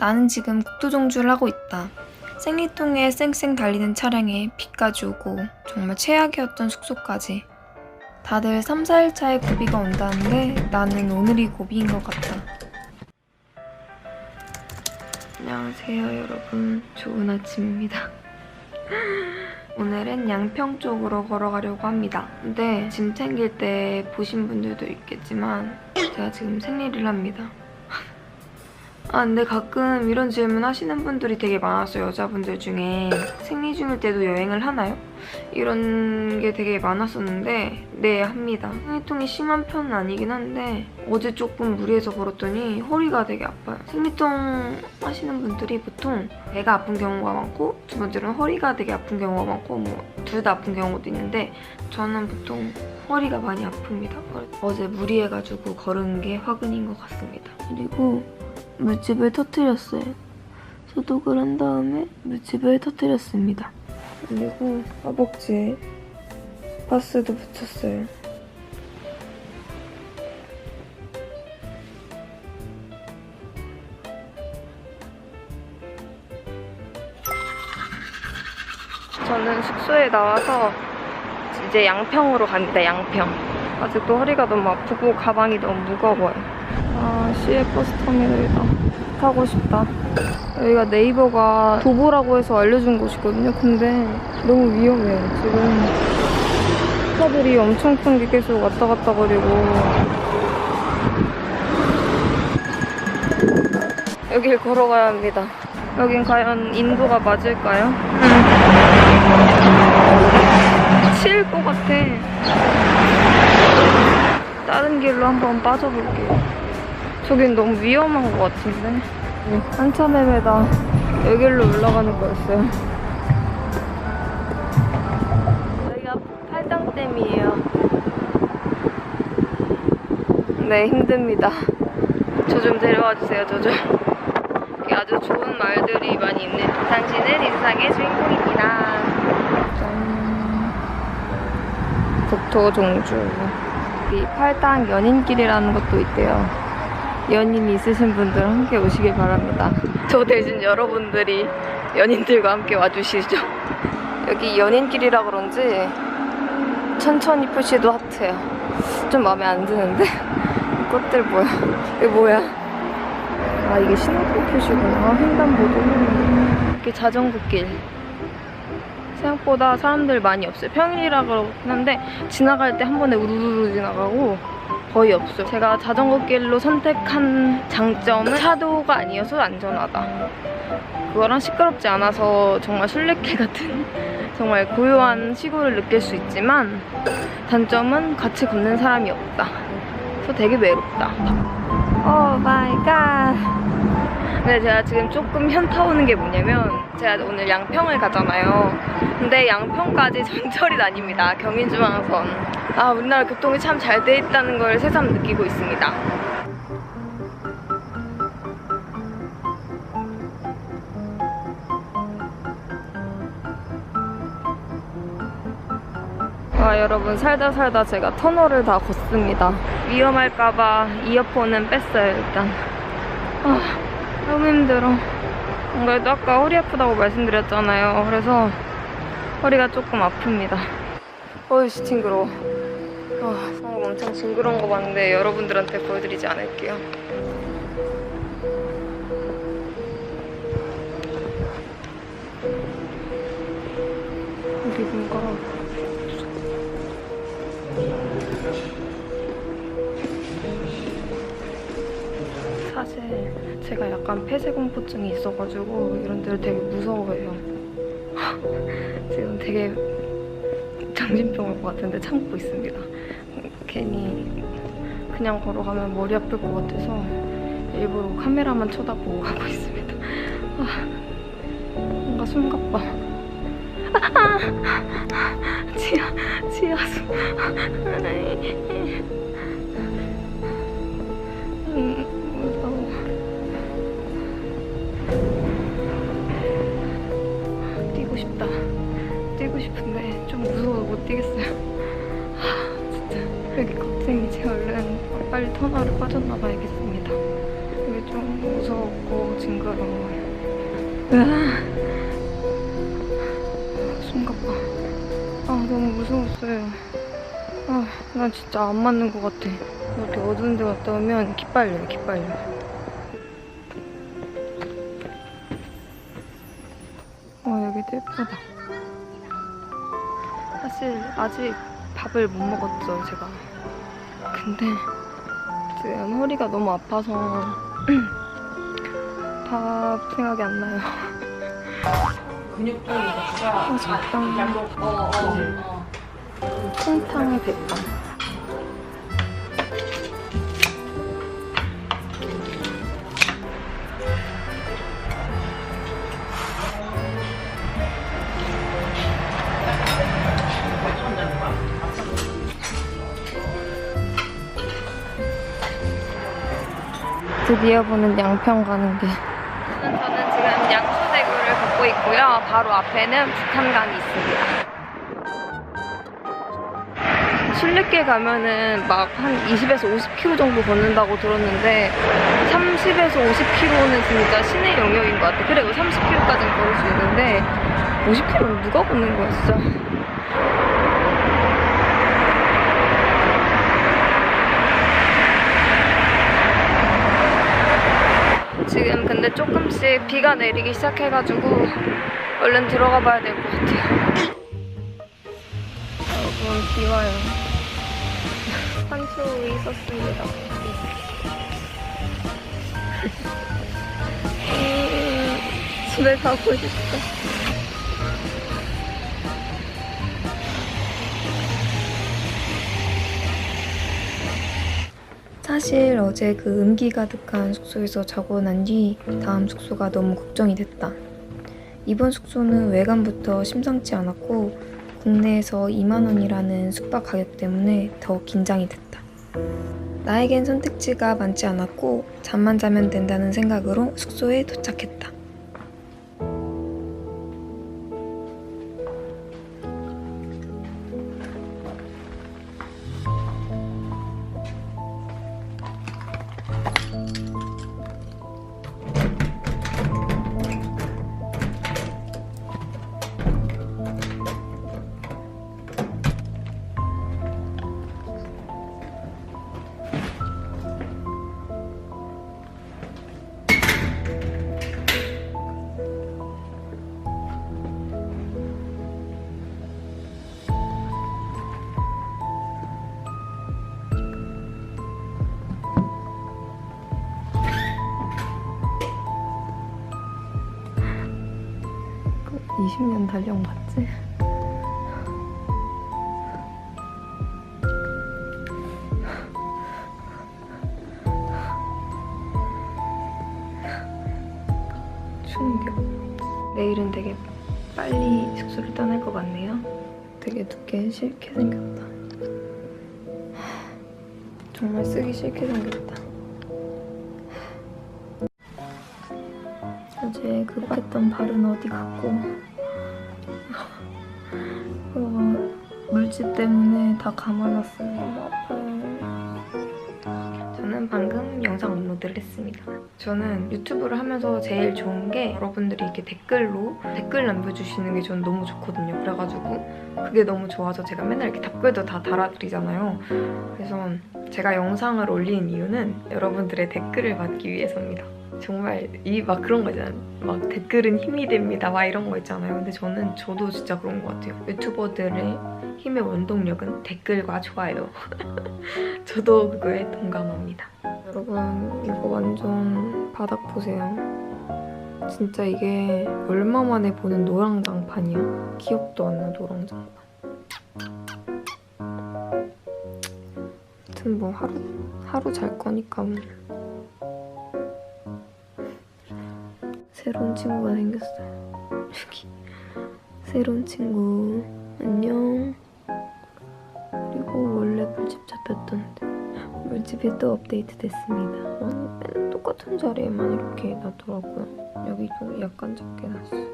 나는 지금 국토종주를 하고 있다. 생리통에 쌩쌩 달리는 차량에 비까지 오고 정말 최악이었던 숙소까지. 다들 3, 4일 차에 고비가 온다는데 나는 오늘이 고비인 것 같다. 안녕하세요 여러분. 좋은 아침입니다. 오늘은 양평 쪽으로 걸어가려고 합니다. 근데 짐 챙길 때 보신 분들도 있겠지만 제가 지금 생리를 합니다. 아 근데 가끔 이런 질문 하시는 분들이 되게 많았어요 여자분들 중에. 생리 중일 때도 여행을 하나요? 이런 게 되게 많았었는데 네 합니다. 생리통이 심한 편은 아니긴 한데 어제 조금 무리해서 걸었더니 허리가 되게 아파요. 생리통 하시는 분들이 보통 배가 아픈 경우가 많고 두 번째로는 허리가 되게 아픈 경우가 많고 뭐 둘 다 아픈 경우도 있는데 저는 보통 허리가 많이 아픕니다. 어제 무리해가지고 걸은 게 화근인 것 같습니다. 그리고 물집을 터트렸어요. 소독을 한 다음에 물집을 터트렸습니다. 그리고 허벅지에 파스도 붙였어요. 저는 숙소에 나와서 이제 양평으로 갑니다. 양평. 아직도 허리가 너무 아프고 가방이 너무 무거워요. 아, 시외 버스 터미널이다. 타고 싶다. 여기가 네이버가 도보라고 해서 알려준 곳이거든요. 근데 너무 위험해요. 지금 차들이 엄청 큰 게 계속 왔다 갔다 거리고. 여길 걸어가야 합니다. 여긴 과연 인도가 맞을까요? 치일 것 같아. 다른 길로 한번 빠져볼게요. 저긴 너무 위험한 것 같은데. 네, 한참 헤매다 여기로 올라가는 거였어요. 여기가 팔당댐이에요. 네, 힘듭니다. 저 좀 데려와 주세요, 저 좀. 여기 아주 좋은 말들이 많이 있는 당신은 인상의 주인공입니다. 짠. 국토종주. 이 팔당 연인길이라는 것도 있대요. 연인 있으신 분들 함께 오시길 바랍니다. 저 대신 여러분들이 연인들과 함께 와주시죠. 여기 연인길이라 그런지 천천히 표시도 하트예요. 좀 마음에 안 드는데 꽃들 뭐야? 이게 뭐야? 아 이게 신호등 표시구나. 횡단보도. 이렇게 자전거길. 생각보다 사람들 많이 없어요. 평일이라 그러긴 한데 지나갈 때 한 번에 우르르 지나가고 거의 없어요. 제가 자전거 길로 선택한 장점은 차도가 아니어서 안전하다. 그거랑 시끄럽지 않아서 정말 술래길 같은 정말 고요한 시골을 느낄 수 있지만 단점은 같이 걷는 사람이 없다. 그래서 되게 외롭다. 오 마이 갓. 근데 제가 지금 조금 현타 오는 게 뭐냐면 제가 오늘 양평을 가잖아요. 근데 양평까지 전철이 다닙니다. 경인중앙선. 아 우리나라 교통이 참 잘 돼 있다는 걸 새삼 느끼고 있습니다. 아 여러분 살다 살다 제가 터널을 다 걷습니다. 위험할까봐 이어폰은 뺐어요 일단. 아 너무 힘들어. 안 그래도 아까 허리 아프다고 말씀드렸잖아요. 그래서 허리가 조금 아픕니다. 어이씨 징그러워. 아, 엄청 징그러운 거 봤는데 여러분들한테 보여드리지 않을게요. 제가 약간 폐쇄공포증이 있어가지고 이런 데를 되게 무서워해요. 지금 되게 정신병 올 것 같은데 참고 있습니다. 괜히 그냥 걸어가면 머리 아플 것 같아서 일부러 카메라만 쳐다보고 가고 있습니다. 아, 뭔가 숨가빠. 지하, 지하수. 터널을 빠져나가야겠습니다. 이게 좀 무서웠고 징그러워. 으아. 숨가빠. 아, 너무 무서웠어요. 아, 난 진짜 안 맞는 것 같아. 이렇게 어두운 데 갔다 오면 기빨려요, 기빨려. 와, 여기도 예쁘다. 사실 아직 밥을 못 먹었죠, 제가. 근데 지금 허리가 너무 아파서 밥 생각이 안 나요. 근육통이 있으니까 아, 적당. 양복 어, 어, 어. 통탕의 백반. 드디어 보는 양평 가는 길. 저는 지금 양수대교를 걷고 있고요. 바로 앞에는 북한강이 있습니다. 순례길 가면은 막 한 20에서 50km 정도 걷는다고 들었는데 30에서 50km는 진짜 시내 영역인 것 같아. 그래, 30km까지는 걸을 수 있는데 50km는 누가 걷는 거야, 진짜. 지금 근데 조금씩 비가 내리기 시작해가지고 얼른 들어가 봐야 될 것 같아요. 여러분, 비 와요. 한초 있었습니다. 음, 집에 가고 싶어. 사실 어제 그 음기 가득한 숙소에서 자고 난 뒤 다음 숙소가 너무 걱정이 됐다. 이번 숙소는 외관부터 심상치 않았고 국내에서 2만 원이라는 숙박 가격 때문에 더 긴장이 됐다. 나에겐 선택지가 많지 않았고 잠만 자면 된다는 생각으로 숙소에 도착했다. 그 20년 달력 맞지? 충격. 내일은 되게 빨리 숙소를 떠날 것 같네요. 되게 두께 싫게 생겼다. 정말 쓰기 싫게 생겼다. 어제 급했던 발은 어디 갔고 물집 때문에 다 감아놨어요. 너무 아파요. 저는 방금 영상 업로드를 했습니다. 저는 유튜브를 하면서 제일 좋은 게 여러분들이 이렇게 댓글로 댓글 남겨주시는 게 저는 너무 좋거든요. 그래가지고 그게 너무 좋아서 제가 맨날 이렇게 답글도 다 달아드리잖아요. 그래서 제가 영상을 올린 이유는 여러분들의 댓글을 받기 위해서입니다. 정말 이 막 그런 거 있잖아요. 막 댓글은 힘이 됩니다. 막 이런 거 있잖아요. 근데 저는 저도 진짜 그런 것 같아요. 유튜버들의 힘의 원동력은 댓글과 좋아요. 저도 그거에 동감합니다. 여러분 이거 완전 바닥 보세요. 진짜 이게 얼마 만에 보는 노랑장판이야. 기억도 안 나 노랑장판. 아무튼 뭐 하루 하루 잘 거니까 뭐. 새로운 친구가 생겼어요. 여기 새로운 친구 안녕. 그리고 원래 물집 잡혔던데 물집이 또 업데이트 됐습니다. 어, 맨날 똑같은 자리에만 이렇게 놔더라고요. 여기도 약간 작게 놨어.